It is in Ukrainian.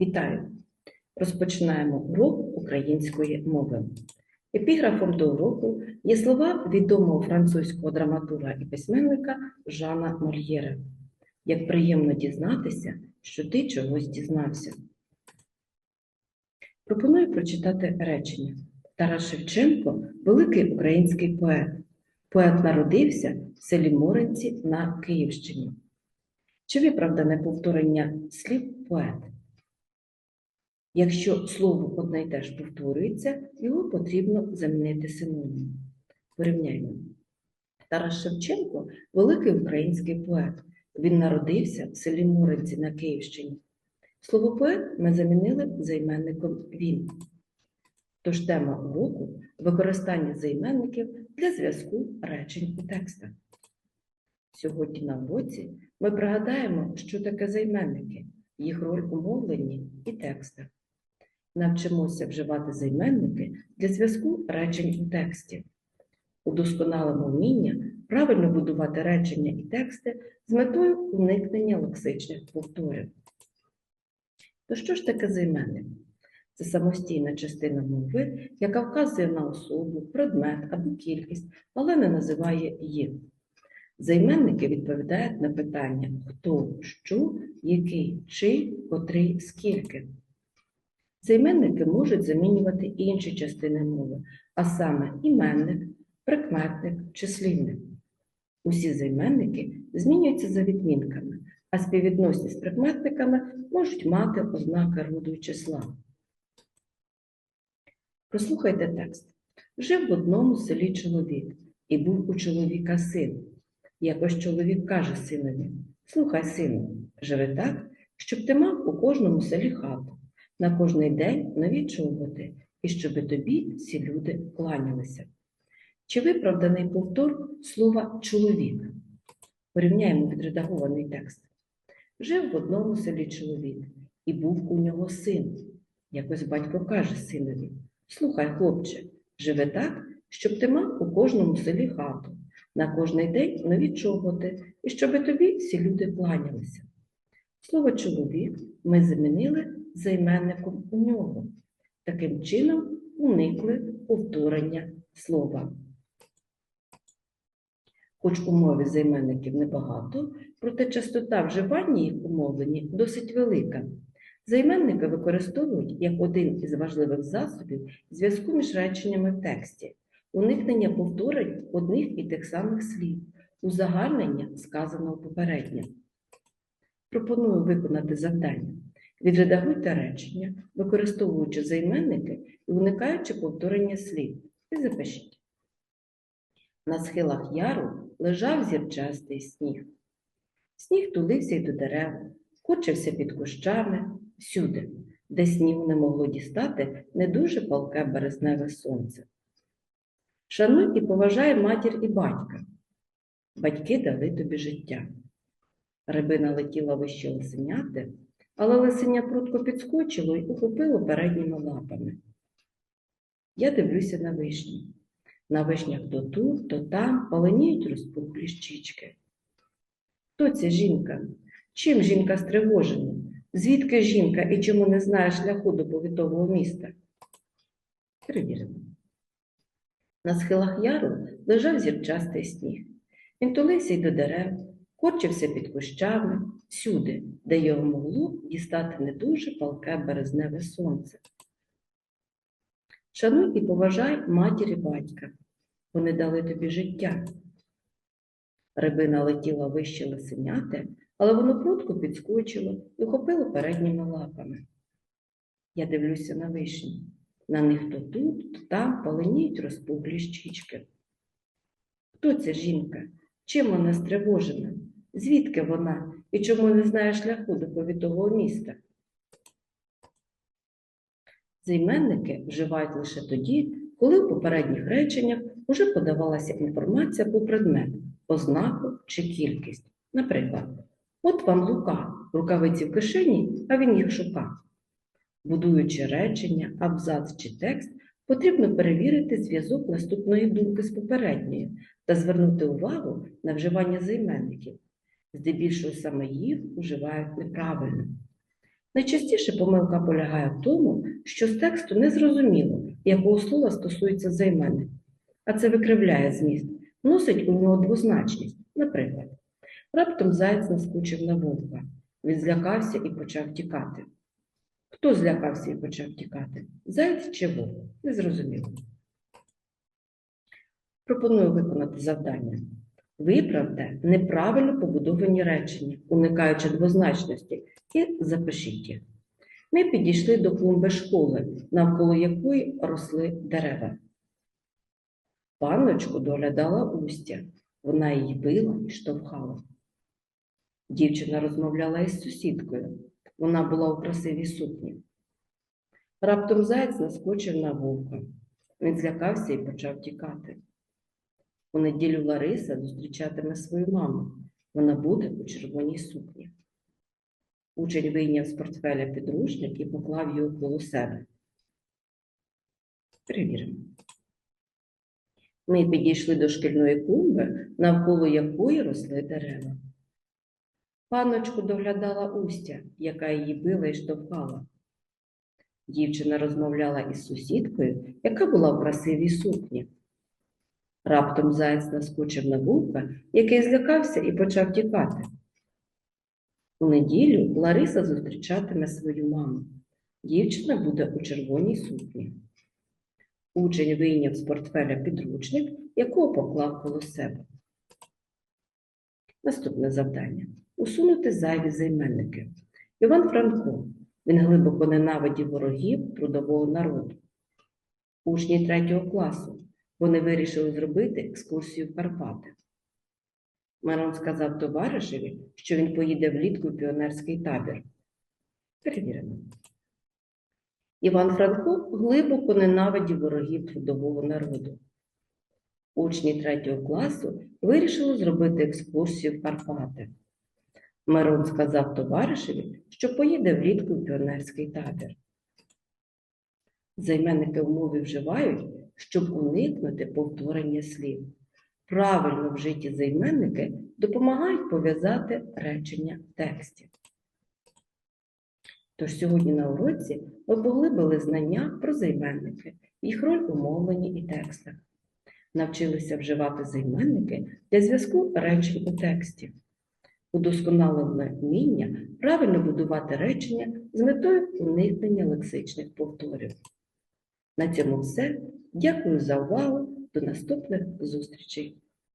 Вітаю! Розпочинаємо урок української мови. Епіграфом до уроку є слова відомого французького драматурга і письменника Жана Мольєра. Як приємно дізнатися, що ти чогось дізнався. Пропоную прочитати речення. Тарас Шевченко великий український поет. Поет народився в селі Моринці на Київщині. Чи виправдане повторення слів поет? Якщо слово одне й те ж повторюється, його потрібно замінити синонімом. Порівняймо. Тарас Шевченко великий український поет. Він народився в селі Моринці на Київщині. Слово поет ми замінили займенником він. Тож тема уроку використання займенників для зв'язку речень у текстах. Сьогодні на уроці ми пригадаємо, що таке займенники, їх роль у мовленні і текстах. Навчимося вживати займенники для зв'язку речень у тексті. Удосконалимо вміння правильно будувати речення і тексти з метою уникнення лексичних повторів. То що ж таке займенник? Це самостійна частина мови, яка вказує на особу, предмет або кількість, але не називає їх. Займенники відповідають на питання хто, що, який, чий, котрий, скільки. Займенники можуть замінювати інші частини мови, а саме іменник, прикметник, числівник. Усі займенники змінюються за відмінками, а співвідносні з прикметниками можуть мати ознаки роду і числа. Прослухайте текст. Жив в одному селі чоловік, і був у чоловіка син. Якось чоловік каже синові: Слухай, сину, живи так, щоб ти мав у кожному селі хату, на кожний день нові чоботи, і щоби тобі всі люди кланялися. Чи виправданий повтор слова чоловік? Порівняємо відредагований текст. Жив в одному селі чоловік, і був у нього син. Якось батько каже синові: Слухай, хлопче, живи так, щоб ти мав у кожному селі хату, на кожний день нові чоботи, і щоби тобі всі люди кланялися. Слово чоловік ми замінили займенником у нього. Таким чином уникли повторення слова. Хоч у мові займенників небагато, проте частота вживання їх у мовленні досить велика. Займенники використовують як один із важливих засобів зв'язку між реченнями в тексті, уникнення повторень одних і тих самих слів, узагальнення сказаного попередньо. Пропоную виконати завдання. Відредагуйте речення, використовуючи займенники і уникаючи повторення слів, і запишіть. На схилах яру лежав зірчастий сніг. Сніг тулився й до дерев, кочився під кущами, всюди, де снігу не могло дістати не дуже палке березневе сонце. Шануй і поважай матір і батька. Батьки дали тобі життя. Рибина летіла вище лисеняти, але лисеня прудко підскочило і ухопило передніми лапами. Я дивлюся на вишні. На вишнях то тут, то там паленіють розпухлі щічки. Хто ця жінка? Чим жінка стривожена? Звідки жінка і чому не знає шляху до повітового міста? Перевіримо. На схилах яру лежав зірчастий сніг. Він тулився й до дерев, корчився під кущами, всюди, де його могло дістати не дуже палке березневе сонце. Шануй і поважай матір і батька. Вони дали тобі життя. Рибина летіла вище лисеняти, але воно прудко підскочило і охопило передніми лапами. Я дивлюся на вишні. На них то тут, то там паленіють розпуглі щічки. Хто ця жінка? Чим вона стривожена? Звідки вона і чому не знає шляху до повітового міста? Займенники вживають лише тоді, коли в попередніх реченнях уже подавалася інформація про предмет, ознаку чи кількість. Наприклад, от вам Лука, рукавиці в кишені, а він їх шукав. Будуючи речення, абзац чи текст, потрібно перевірити зв'язок наступної думки з попередньою та звернути увагу на вживання займенників. Здебільшого саме їх вживають неправильно. Найчастіше помилка полягає в тому, що з тексту не зрозуміло, якого слова стосується займенник, а це викривляє зміст, носить у нього двозначність. Наприклад, раптом заєць наскучив на вовка, він злякався і почав тікати. Хто злякався і почав тікати? Заєць чи вовк? Незрозуміло. Пропоную виконати завдання. Виправте неправильно побудовані речення, уникаючи двозначності, і запишіть їх. Ми підійшли до клумби школи, навколо якої росли дерева. Панночку доглядала Устя, вона її била і штовхала. Дівчина розмовляла із сусідкою, вона була у красивій сукні. Раптом заєць наскочив на вовка. Він злякався і почав тікати. У неділю Лариса зустрічатиме свою маму. Вона буде у червоній сукні. Учень вийняв з портфеля підручник і поклав його коло себе. Перевіримо. Ми підійшли до шкільної клумби, навколо якої росли дерева. Панночку доглядала Устя, яка її била і штовхала. Дівчина розмовляла із сусідкою, яка була в красивій сукні. Раптом заєць наскочив на вовка, який злякався і почав тікати. У неділю Лариса зустрічатиме свою маму. Дівчина буде у червоній сукні. Учень вийняв з портфеля підручник, якого поклав коло себе. Наступне завдання усунути зайві займенники. Іван Франко. Він глибоко ненавидів ворогів трудового народу. Учні третього класу. Вони вирішили зробити екскурсію в Карпати. Мирон сказав товаришеві, що він поїде влітку в піонерський табір. Перевірено. Іван Франко глибоко ненавидів ворогів трудового народу. Учні третього класу вирішили зробити екскурсію в Карпати. Мирон сказав товаришеві, що поїде влітку в піонерський табір. Займенники в мові вживають, щоб уникнути повторення слів. Правильно вжиті займенники допомагають пов'язати речення в тексті. Тож сьогодні на уроці ми поглибили знання про займенники, їх роль у мовленні і текстах. Навчилися вживати займенники для зв'язку речень у тексті. Удосконалили вміння правильно будувати речення з метою уникнення лексичних повторів. На цьому все. Дякую за увагу. До наступних зустрічей!